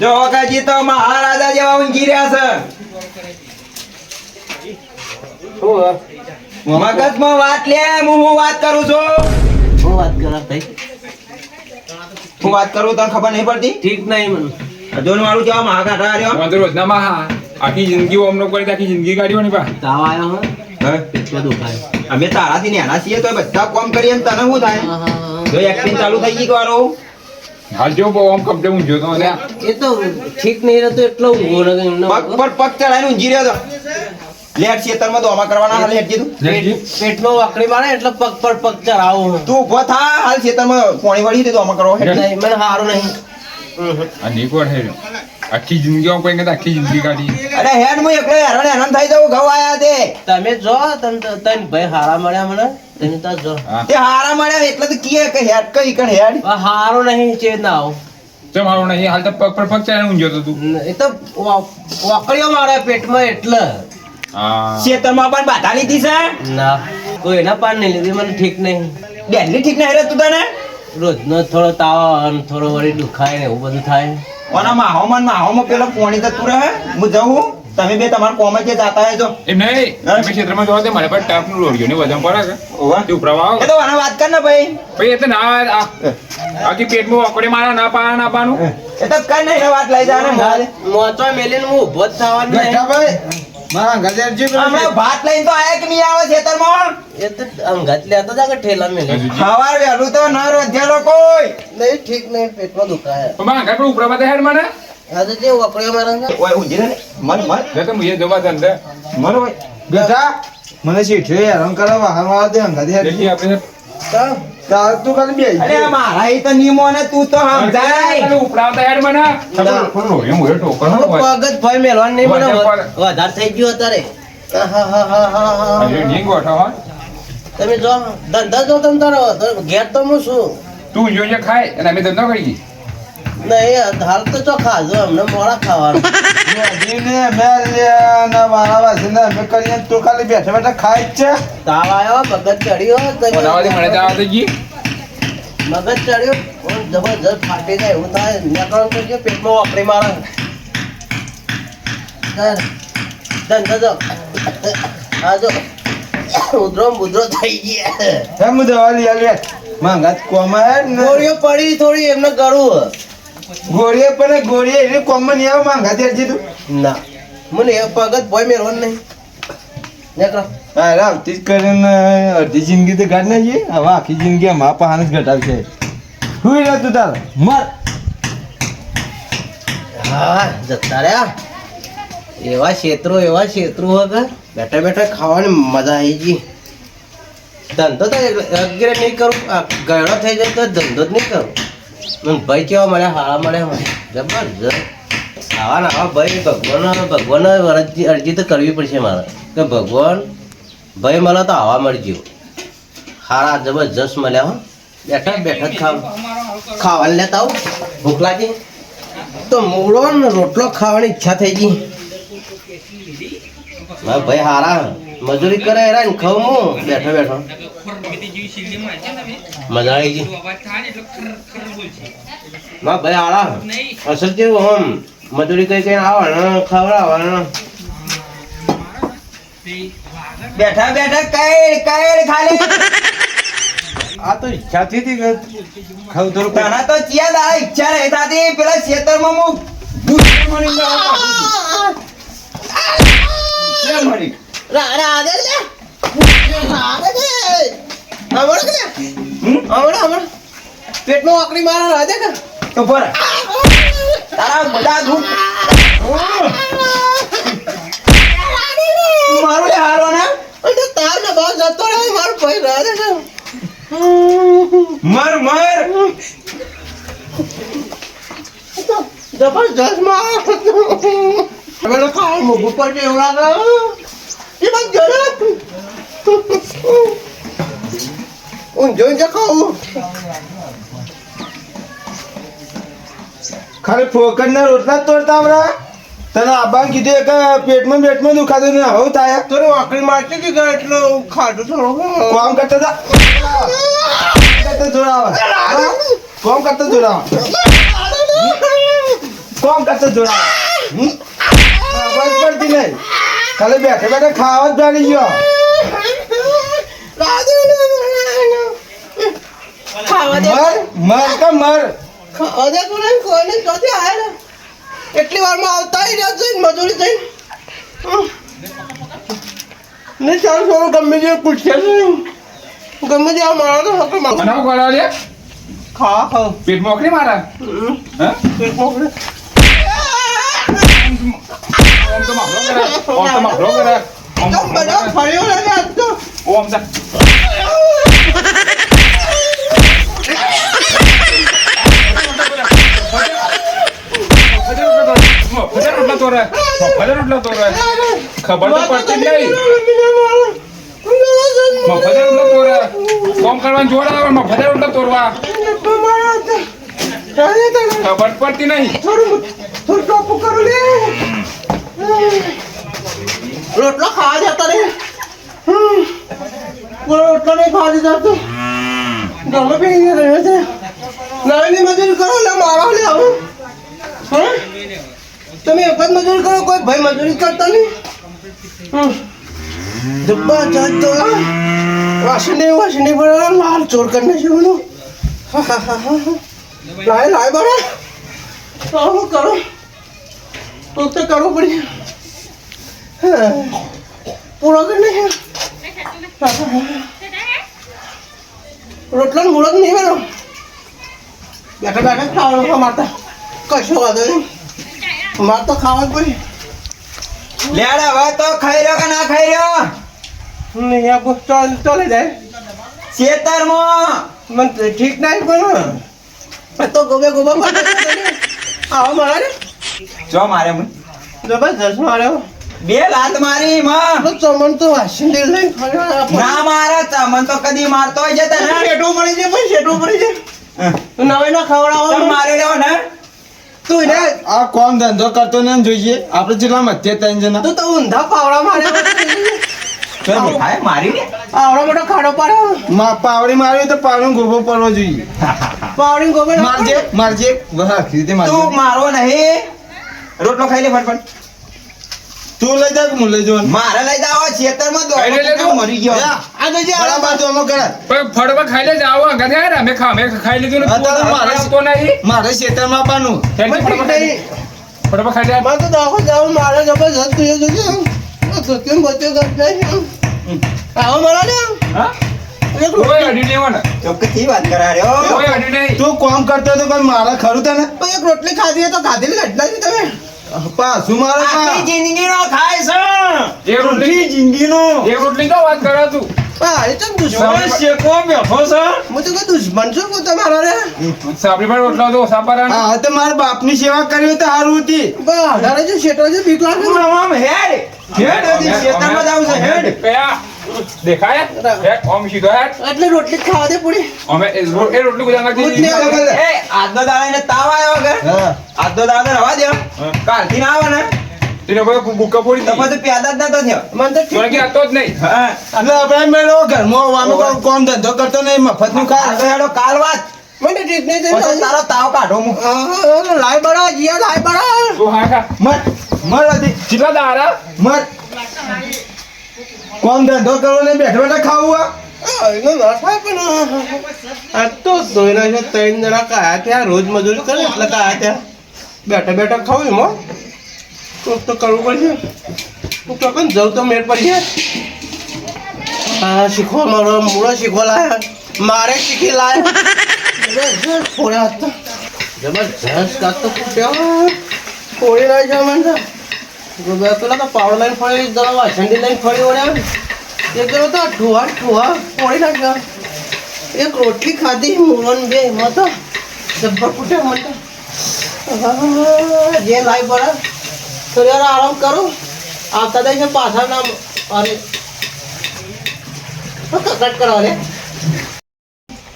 જો કાજી તો મહારાજા જેવા ઊંઘી રહ્યા છે. મગજમાં વાત લે હું હું વાત કરું છું. હું વાત કરા ભાઈ? હું વાત કરું તને ખબર નહીં પડતી? ઠીક નહીં મને. જોન વાળું કેવા મહાકાઠા રહ્યો હું. તો રોજનામાં હા આખી જિંદગી ઓમનો કરી આખી જિંદગી કાઢ્યો ને પા તાવ આયો હે? અમે તારાથી નેના છીએ તો બધા કોમ કરીએ તને શું થાય? જો એક્ટિંગ ચાલુ થઈ ગઈ વાળો? હાલ બહુ આમ કપડે હું જોતો એ તો ઠીક નહીં રહેતો એટલો ઊભો ને પગ પર પગ ચડાઈને ઊંઘી રહ્યો તો. લેટ ખેતરમાં તો આમાં કરવાના હાલ લેટ કીધું. પેટમાં વાકડી મારે એટલે પગ પર પગ ચડાવો. તું ઊભો થા હાલ ખેતરમાં પોણી વળી દે તો આમાં કરો. નહીં મને સારું નહીં. આ નીકોડ હે આખી જિંદગી આમ કોઈ આખી જિંદગી કાઢી. અરે હેડ હું એકલો હેરાન હેરાન થઈ જાવ ઘઉં આયા તે. તમે જો તને તને ભાઈ હારા મળ્યા મને. તમે તો જો તે હારા મળ્યા એટલે તો કીએ કે હેડ કઈ કણ હેડ. હારો નહીં છે ના આવો. તો નહીં હાલ તો પગ પર પગ ચાલે હું જોતો તું. એ તો વા- વાકડીઓ પેટમાં એટલે. હા. ખેતરમાં પણ બાધા લીધી છે? ના કોઈ એના પાન નહીં લીધી મને ઠીક નહીં. ડેલી ઠીક નહીં હેડે તું તને? રોજનો થોડો તાવ અને થોડો વળી દુખાય ને એવું બધું થાય. ઓના માહોમાં માહોમાં પેલો પોણી જતું રહે? હું જઉં? તમે બે તમાર કોમ જ જાતા હે જો એમ નહીં તમે ક્ષેત્રમાં જોવા દે મારે પર ટાપનું લોડિયો ને વજન પડે છે ઓવા. તે ઉપરા આવો એ તો આના વાત કર ને ભાઈ. ભાઈ એ તો ના આ- આખી પેટમાં ઓકડે મારા ના પા ના પાનું એ. તો કઈ નહીં વાત લઈ જા ને મોજ. મોચો મેલીને હું ઊભો જ થવાનો નહીં. હમણાં ભાત લઈને તો આયા કે નહીં આવે ખેતરમાં? એ તો અંગાત લેતા હતા કે ઠેલા મેલે. સવાર વહેલું તો ન રોધેલો કોઈ. નહીં ઠીક નહીં પેટમાં દુખાય. મારા ઘર પર ઉપરા હેડ મને આજે જે વાકડીઓ મારે ઓય ઊંઘી ને? મન મન જો તો મુએ જોવા દે મન હોય બેટા મને શીઠ્યો હેરાન કરવા તે હંગાથી હેઠી. આપણે તાર તું કાલ બે અરે મારા ઈ તો ને તું તો સમજાય. મને. હું ભાઈ મેલવાનું નહીં મને. વધારે થઈ ગયું નહીં ગોઠો હા તમે જો ધંધા જો તમે તારો ઘેર તો હું છું. તું જો જે ખાય અને અમે ધંધો કરી નહીં હાલ તો ચો ખાજો અમને મોડા ખાવાનું. બેસીને મેં લે વાળા વાસીને અમે કરીએ તું ખાલી બેઠા બેઠા ખાય છે. તાવ આવ્યો મગજ ચડ્યો બનાવવાથી મને તો આવતી જી મગજ ચડ્યો જબરજસ્ત ફાટી જાય એવું થાય નીકળવાનું તો કે પેટમાં વાપરી મારે. ધંધો જો આ જો ઉધરો ને બુધરો થઈ ગયા. એમ દવા લઈ આલી માંગા કોમાં ગોળીઓ પડી થોડી એમને ગળું. ગોળીએ પણ ગોળીએ એની કોમમાં નહીં આવે માંગા હેઠી તું. ના. મને એ પગત ભોય મેળવાનું નહીં. નીકળો. હા રામ તીજ કરીને અડધી જિંદગી તો ગાડી નાખીએ હવે આખી જિંદગી મા પાન જ ઘટાડશે હુઈ રહે તું તાર? મર. હા જતા રહ્યા. એવા ક્ષેત્રો એવા ક્ષેત્રો વગર બેઠા બેઠા ખાવાની મજા આવી ગઈ. ધંધો તો અગિયાર નહીં કરું. ગયડો થઈ જાય તો ધંધો જ નહીં કરું. મને ભાઈ કેવા મળ્યા, હાળા મળ્યા મને. જબરજસ્ત. આવા ના આવા ભાઈ ભગવાન ભગવાન અરજી અરજી તો કરવી પડશે મારે. કે ભગવાન ભાઈ મળે તો આવા મળજો. હારા, જબરજસ્ત મળ્યા હો. બેઠા બેઠા ખાવ. ખાવા લેતા આવું. ભૂખ લાગી? તો મૂળો રોટલો ખાવાની ઈચ્છા થઈ ગઈ. ભાઈ હારા. મજૂરી કરે હેરા ને ખાવ હું બેઠો બેઠો. મજા આવી ગઈ. મારા ભાઈ આળા. અસલ કેવું હમ મજૂરી કઈ કઈ આવવાના ખવડાવવાના બેઠા બેઠા કઈ કઈ ખાલી. આ તો ઈચ્છાથી હતી કે ખાવું થોડું તને તો ચિયા દાડા ઈચ્છા રહી થાતી. પેલા ખેતરમાં હું ભૂસી મળી જવા માંગુ છું. કેમ મળી? પેટમાં વાકડી મારા રાધે કે તો પર તારા બધા દુઃખ મારો લે હારો ને અને તાર ને બહુ જતો રહ્યો મારો ભાઈ રાધે કે મર મર જબરજસ્તમાં હવે ખાવા મૂકવું પડશે એવું બાદ જરા હું જોઈને ખાવું ખાલી ફોકટ ના રોટલા તોડતા હમણાં તને આબાને કીધું કે પેટમાં પેટમાં દુખાતું ને હવે થાય તો વાકડી મારતી કે ગયા એટલે ખાધું થોડું કોમ કરતા હતા કરતા જોડાવા કોમ કરતા જોડાવા કોમ કરતા જોડાવા હમ? પડતી નહીં ખાલી બેઠે બેઠે ખાવા જ જાણી ગયો. ખાવા મર મર કે મર? ખાવા દે કોને કોઈને જોતી આયા એટલી વારમાં આવતા હી રહ્યો છે મજૂરી હમ. ને ચાલ થોડું ગમે તે પૂછ્યા છે ગમે જે મારા તો હકમાં બનાવ કરા લે. ખા ખાવ પેટ મોકલી મારા? હે? પેટ મોકલે. ઓમ તો માફલો કરે ઓમ તો માફલો કરે ઓમ તો બધા. ફર્યો લાગે આજ તો ઓમ તોરે ખબર તો પડતી ખબર પડતી નહીં રોટલો ખાવા જતા રે પૂરો રોટલો નહીં ખાવા દીધા તો ગમે પી રહ્યો છે. નાની મજૂરી કરો ને મારા લે આવું. હા? તમે એક જ મજૂરી કરો કોઈ ભાઈ મજૂરી કરતા નહીં. ડબ્બા જાત તો વાસણી વાસણી બરાબર લાલ ચોર કરીને છે બધું હા હા લાય લાય બરા. કરો? પડશે પૂરો કરીને હા, હા. રોટલો ને મૂળો નહીં બેનો બેઠા બેઠા ખાવાનું ખા મારતા કશો વાંધો નહીં. અમારે તો ખાવાનું પડી લેડ હવે તો ખાઈ રહ્યો કે ના ખાઈ રહ્યો નહીં આ બસ ચાલ ચાલે જાય. ખેતરમાં મને ઠીક નહીં પણ. તો ગોબે ગોબા આવો મારે. જો મારે મને. જબરજસ્ત માર્યો બે લાત મારી માં તો ચમન તો વાસી લઈને ના મારા ચમન તો કદી મારતો હોય છે તને. શેઠું પડી જાય ભાઈ શેઠું પડી જાય હમ. નવાઈ ના ખવડાવો મારી રહ્યો ને? તું ને આ કોમ ધંધો કરતો ને જોઈએ. આપણે જેટલા મધ્ય ત્રણ જણા. તું તો ઊંધા પાવડા માર્યા તો મારી ને? આવડો મોટો ખાડો પાડ્યો પાવડી મારી તો પાવડી ગોબો પડવો જોઈએ. પાવડી ગોબે ના મારજે મારજે. વાહ રીતે તું મારો નહીં. રોટલો ખાઈ લે ફટફટ. તું લઈ જા કે હું લઈ જવાનું? મારે લઈ જાવ ખેતરમાં દોડો મરી ગયો. આ તો જે આલા બાજુ અમો કરે પણ ફળવા ખાઈ લે જાઓ આગળ. થાય ને અમે ખા મે ખાઈ લીધું ને તો મારે- તો નહીં. મારે ખેતરમાં પાનું ફળવા ખાઈ લે. બસ દાખલ જાવ મારે જબરજસ્ત તું એ જોજે. તો કેમ બચ્યો કરતા આવો મારા ને હા? તું કોમ કરતો હતો પણ મારે ખરું તને? એક રોટલી ખાધી તો ખાધેલી ઘટના છે તમે. પાછું મારે આખી કા. જિંદગીનો ખાય છે. એક રોટલી જિંદગીનો. એક રોટલી તો વાત કરે તું. પણ હારી તો દુશ્મન શેકો બેઠો છે? હું તો કોઈ દુશ્મન છું હું તમારા રે. સાપડી પર રોટલા તો સાપારા હા તો મારા બાપની સેવા કરી તો સારું હતી. પણ આધારે જો શેઠો છે બીક લાગે હેડ. હેડ ખેતરમાં જાવ છે હેડ. કયા દેખાય? હેડ ઓમ સીધો હેડ એટલે રોટલી ખાવા દે પૂરી. અમે એ રોટલી ગુજાર નાખી રોટલી દીધી. આવે. એ આજનો દાડો એને તાવ આવ્યો વગર. આજનો દાડો રવા દે કાલથી ના આવે ને તેને બધો ગુક્કા ફોડી તો પ્યાદા જ નતો થયો. મને તો તોય કે હતો જ નહીં. હા. એટલે આપણે મેળો ઘરમાં વાનો કોમ- ધંધો કરતો નહીં મફતનું નું ખા હેડો કાલ વાત. મને ઠીક નહીં તારો તાવ કાઢો હું. આહા, લાય બરા જીયા લાય બડા તું હા ખા. મર મર હતી કેટલા દાડા મર. કોમ ધંધો કરો ને બેઠા બેઠા ખાવું આ? એનો ના થાય પણ આ. તો જોઈને ત્રણ જણા કાયા ત્યાં રોજ મજૂરી કરે એટલે કાયા ત્યાં બેઠા બેઠા ખાવું એમાં કોક તો કરવું પડશે. તો પણ જવું તો મેળ પડશે. હા શીખવા મારો મૂળો શીખવા લાયા. મારે શીખી લાયા. જબરજસ્ત ફોડ્યા હતા. જબરજસ્ત કાં તો ફૂટ્યા. ફોડી નાખ્યા મને ગોબે પેલા તો પાવડર લાઈન ફળી દવા વાસંડી લાઈન ફળી વળ્યા એ જણો તો ઠુવા ઠુવા ફોડી નાખ્યા એક રોટલી ખાધી મૂળન બે, એમાં તો જબ્બર ફૂટ્યા મને તો. જે લાઈ બરા થોડી વાર આરામ કરો. આવતા દે પાછા ના અરે કકટ કરો રે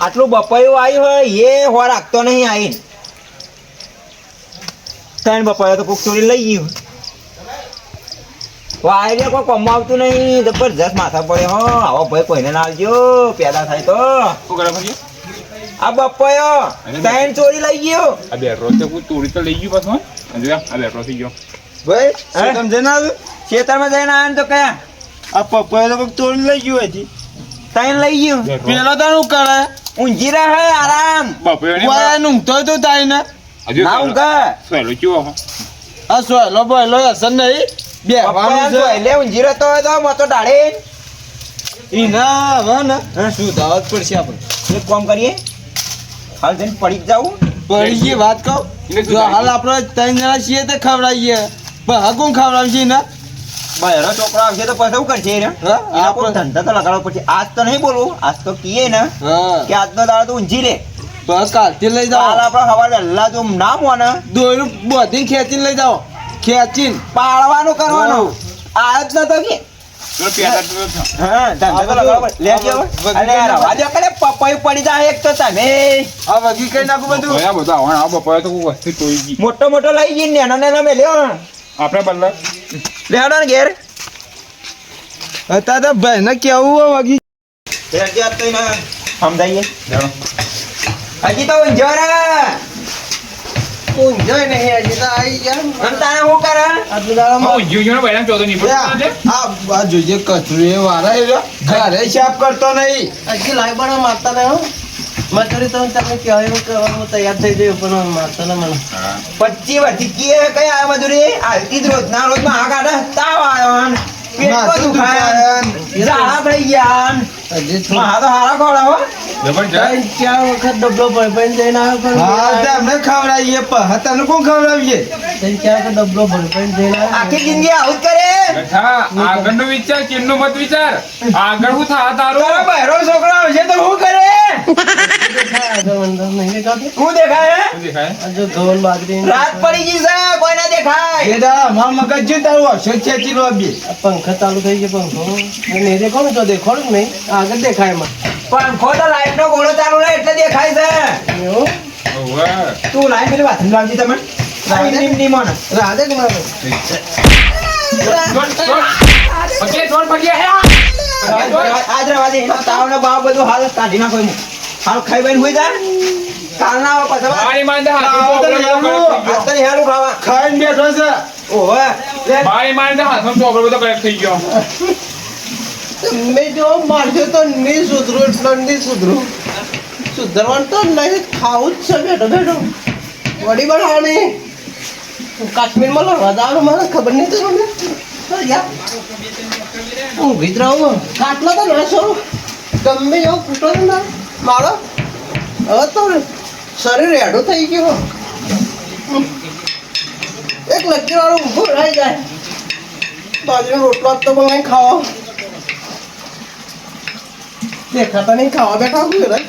આટલું બપાયું આવ્યું હોય, એ હો રાખતો નહીં આવીને ત્રણ બપાયો તો કોક ચોરી લઈ ગયું. વાય કોઈ કમ આવતું નહીં. જબરજસ્ત માથા પડે હો. આવો ભાઈ કોઈને ના આવજો. પેદા થાય તો. શું કરે પછી? આ બપ્પાયો ત્રણ ચોરી લઈ ગયો. આ બેટરો તો કોઈ ચોરી તો લઈ ગયું પાછો જો આ બેટરો થઈ ગયો. ભાઈ તમે જઈને આવ્યો? ખેતરમાં જઈને આવ્યો તો કયા? આ પપ્પાએ તો કોઈ ચોરી લઈ ગયો હજી. ત્રણ લઈ ગયું. પેલો તો શું કરે? ઊંઘી રહે આરામ. બાપરે ઊંઘતો તો તાઈને. હજુ ના ઊંઘે. સહેલો કેવો હો. આ સોયલો બોયલો અસર નહીં. બેહવાનું છે. એટલે રહેતો હોય તો મતો ડાળે ઈ ના હવે ને. શું દાવત પડશે આપણે. એક કામ કરીએ. હાલ જઈને પડી જ જાવું પડી ગઈ વાત કહું જો હાલ આપણે ત્રણ જણા છીએ તો ખવડાવીએ. પણ હા કોણ ખવડાવશે ને? બહેરો છોકરો આવશે તો પછી કરશે કોઈ આપણે- ધંધા તો લગાડવો પડશે. આજ તો નહીં બોલવું. આજ તો કીએ ને કે આજનો દાડો તો ઊંઝી રે બસ કાલથી લઈ જાઓ. હાલ આપણે હવા વહેલા જો ના મોને દોયરું બધી ખેંચીને લઈ જાઓ. ખેંચીને પાળવાનું કરવાનું. આ જ નતો કે. ગઈ મોટો મોટો લઈ જઈને નેનો નેનો મેલ્યો આપણે બદલે. ને ઘેર. અત્યારે તો ભાઈ ને કેવું વગી સમજાઈએ. હજી તો ઊંઝો રે નહીં હજી તો આવી ગયા. અને તારે શું કરે? આટલું દાડામાં હા, ઊંઘ્યું ઊંઘ્યું ને બૈરાને નહીં પડતો આ આ જોઈએ કચરું એ વાળા એ ઘરે સાફ કરતો નહીં. હજી લાઈ મારતા ને મજૂરી તો તમે કહેવાય એવું કરવાનું તૈયાર થઈ જાય પણ મારતા ને મને. પચી વર્ષથી કીએ કઈ મજૂરી? હાલતી જ રોજ ના રોજમાં આ કાઢે. તાવ આવ્યો દુખાય ઝાડા થઈ ગયા મગજ પંખા ચાલુ થઈ ગયો પંખો. દેખાડું જ નહીં. આગળ દેખાય એમાં. પંખો તો લાઈટ નો ગોળો ચાલુ રહે એટલે દેખાય છે. એવું? તું લાઈટ પેલી વાત લાવજી તમે. નિમ નીમ મને રાધે કે મારે? દોડ, દોડ. પગે, હે. પગે, દોડ. આજ રવા દે એનો તાવ ને બાવ બધું હાલ કાઢી નાખો એમ. હાલ ખાઈ બેન હોઈ જા. કાલના ના આવે મારી correct થઈ આજ તો હેલું. ખાવા. ખાઈને બેઠો છે. મારી બધો correct થઈ ગયો. મેં જો મારજો તો નહીં સુધરું, એટલો નહીં સુધરું. સુધરવાનું તો નહીં, ખાવું જ છે બેઠો બેઠો. વડી બનાવવાની. કાશ્મીરમાં લડવા જવાનું, મને ખબર નહીં તમને હું જ રહું ખાટલો તો છોડું ગમે એવો છે ને મારો. હવે તો શરીર એડું થઈ ગયું એક લકી વાળું ઊભું રહી જાય. બાજરી રોટલો તો મને ખાવા. દેખાતા નહીં ખાવા બેઠા હું રે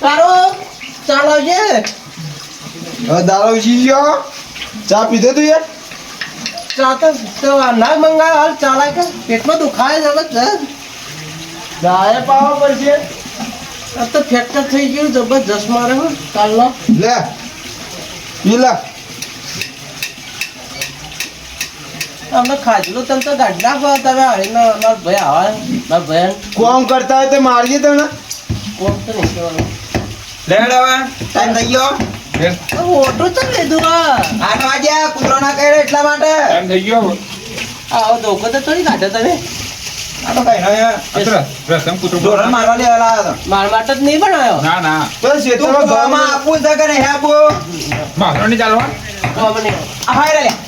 તારો ચાલ હવે દારૂ ગયો ચા પીધો તું યાર ચા તો તો ના મંગાવ હાલ ચાલાય કે પેટમાં દુખાય છે હવે ગાય પાવા પડશે તો ફ્રેક્ચર થઈ ગયું જબરજસ્ત મારે કાલનો લે પી લે અમને ખાજલું તમે તો ગાડી નાખો તમે આવીને મારા ભાઈ આવા મારા ભાઈ કોમ કરતા હોય તો મારીએ તમને કોમ તો નહીં કહેવાનું લેડ હવે ટાઈમ થઈ ગયો. ઓટો તો લીધું આઠ વાગ્યા કૂતરો ના કરે એટલા માટે. એમ થઈ ગયો આવો ધોકો તો થોડી કાઢો તમે. આ તો કઈ નહીં અચ્છા, ધોરણ મારવા લેવા માટે જ નહીં બનાવ્યો ના ના. તો ખેતરમાં ઘરમાં આપવું છે કે નહીં આપવું મારો નહીં ચાલવા. માર માર માર માર હો લે.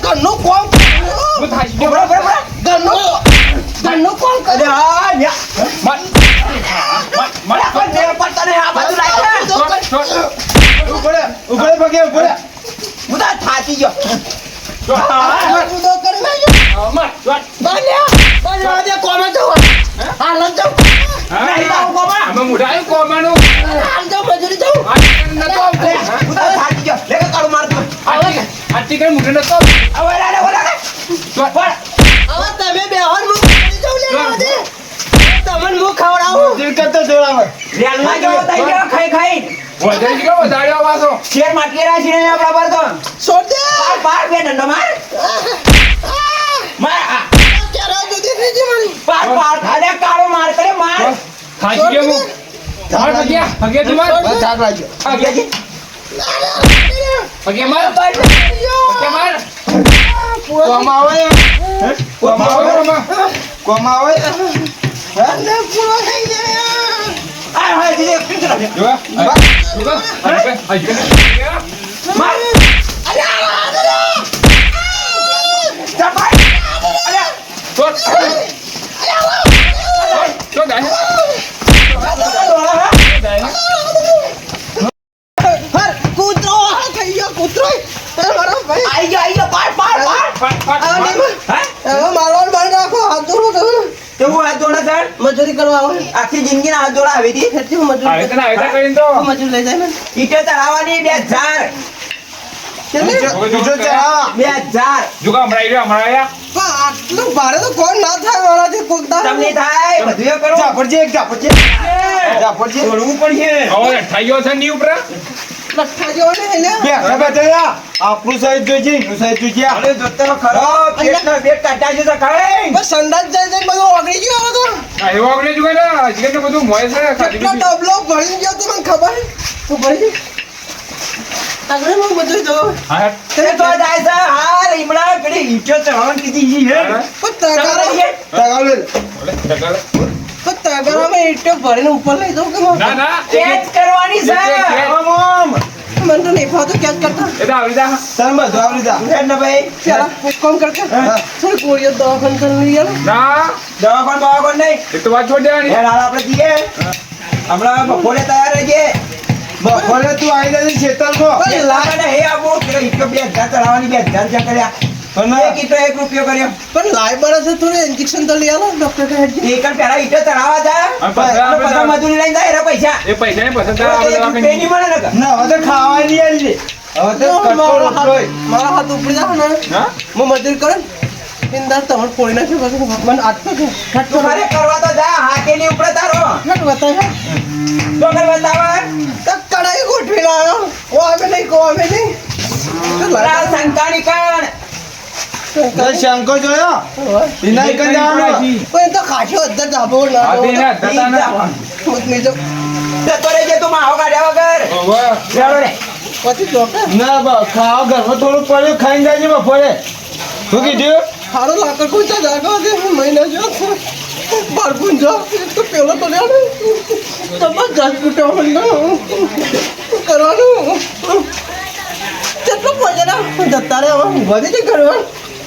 પુરી બધા ઘરનું કોમ હું થાય ઉભરા ઉભરા ઘરનું ઘરનું કોમ અરે હા માર માર અરે પણ ને પડતા ને આ છોડ, છોડ. ઉપડે ઉપડે પગે ઉપડે હું તો થાકી ગયો. કરી જાઉં જાઉં કોમાનું. મજૂરી જાઓ. આ ટીકર નતો આવતો. હા? હું તો થાકી ગયો. લે કે કાળું માર તું. આ ટીકર- આ ટીકર મોઢે નતો. હવે લે, લે, ઓલા લે. તો- હવે તમે બેહોન મુખ મજૂરી જાઓ લે આજે તમને મુખ ખવડાવું મજૂર કરતો જોડાવે રેલમાં જેવો થઈ ગયો, ખાઈ ખાઈ. વધારે જ કેવો વધાર્યો પાછો. શેર માટકી રાખી ને આપણા પર તો. છોડ દે પાર, પાર, બે દંડો માર. માર, આ. ક્યારે જુદી મારી પાર, પાર. અરે કાળો માર કરે, માર. ખાસી ગયો હું. ભગ્યા, ભગ્યા તું માર. ભગ્યા માર. ભગ્યા માર. કોમ આવે કોમ આવે કોમ આવે આ, હા, દીદી, પીછે રાખજે. જો, આ, જો, આ, આ, આ, માર. ચાપાય. અરે, તો, તો દાય. ડોળા, હા. દાય. કૂતરો થઈ ગયો કૂતરો એ મારો ભાઈ. આઈ ગયો, આઈ ગયો. પાર, પાર, પાર. પાટ, પાટ, આ પાટ. નહીં હા? હવે મારવાનું બંધ રાખો હાથ જોડો તમે. તો હાથ સર? મજૂરી કરવા આવો. આખી જિંદગી ના હાથ જોડા આવી હતી? એટલે મજૂરી આવી તને આવી કરીને તો. મજૂર લઈ જાય ને. ઈટો ચડાવવાની બે હજાર. બીજો ચા બે હજાર. જો હમણાં આવ્યો, હમણાં આયા. આટલું ભારે તો કોણ ના થાય દાડો? તમને થાય બધું એ કરો. ઝાપડજે એક ઝાપડજે. ઝાપડજે. છોડવું પડશે. હવે અઠાઈ ગયો છે ની ઉપર. લઠ્ઠા જેવો ને? એટલે બેઠા બેઠા યા આપણું સાઈડ જોઈજે એનું સાઈડ જોઈજે અરે જોતો ખરો. પેટનો પેટ કાઢ્યા છે તો બસ સંડાસ જાય જાય બધું ઓગળી ગયું હવે તો. આ એવો આપણે જો ને, આજકાલ તો બધું મોય છે કેટલો ડબલો ભરી ગયો તો મને ખબર? તું ભરી ગઈ હું બધું હા, તે તો જાય છે હા રીમડા પેલી ઈટો ચડાવવાની કીધી હે. પણ લે. બોલે, મે ઈટો ભરીને ઉપર લઈ જાઉં કે ના ના. કેચ કરવાની છે. ઓમ ઓમ મને તો નહીં ફાવતું કેચ કરતા. એ તો આવડી જા. તને બધું આવડી જા ના ભાઈ. ચાલો કોમ કર કરતા હા. થોડી ગોળીઓ દવાખાન કર લઈ યાર ના. દવાખાન દવાખાન નહીં? એ તો વાત છોડ દેવાની. યાર હાલ આપણે જઈએ. હમણાં બપોરે તૈયાર રહીએ. બપોરે તું આવી જજે ખેતરમાં લાગે હે આવો કે ઈટો બે હજાર ચડાવવાની બે હજાર કર્યા. પણ એક ઈટો એક રૂપિયો કર્યો. પણ લાઈ બળે છે થોડું ઇન્જેક્શન તો લઈ આલો ડોક્ટર કહે છે પેલા ઈટો જાય અને પછી મજૂરી લઈને જાય પૈસા. એ પૈસા ને પસંદ આવે આપણે એક દવાખાને રૂપિયા નહીં મળે ને ના હવે તો ખાવા નહીં આવી હવે તો કટકો મારો હાથ ઉપડી જાવ ને. હા? મજૂરી કરું ઇન્દાર તમારે ફોડી નાખ્યો પછી મને આટલો છે ઘટ તમારે કરવા તો જા હાથેની ઉપર તારો. ઘટ બતાવ્યો તો કર બતાવે તો કડાઈ ગોઠવી લાવ્યો ઓ આવે નહીં કો આવે નહીં. સંતાણી કાણ. શંકો જોયો? જ જવાનું પણ તો ખાશો અધર ધાબો ના તે ના, થતા ના. મૂકી જો જતો રહેજે તું માહો કાઢ્યા વગર. ઓવે. ચાલો રે. પછી ડોક્ટર ના બા ખાવા ઘરમાં થોડું પડ્યું શું કીધું? હારો લાકડ કોઈ જાગો છે મહિના જો બારપુન જો તો પેલો તો જાત કૂટવા કરવાનું? કેટલું ના જતા રે હવે વધી જ કરવા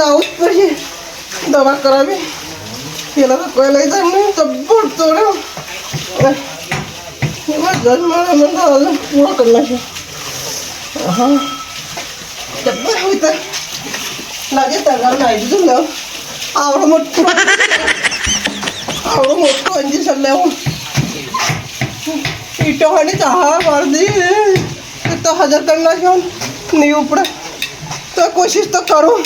તો જવું જ પડશે. દવા કરાવી. પેલા તો કોઈ લઈ જાય નહીં, તો પડતો ને એમાં જન્મ મને તો હવે પૂરો કરી નાખ્યો હા જબ્બર હોય તો લાગે તગાર નાખી દીધું ને આવડો મોટો. આવડો મોટો ઇન્જેક્શન લેવું. ઈટો હાની ચાહા હજાર કરી નાખ્યો નહીં ઉપડે. તો કોશિશ તો કરું.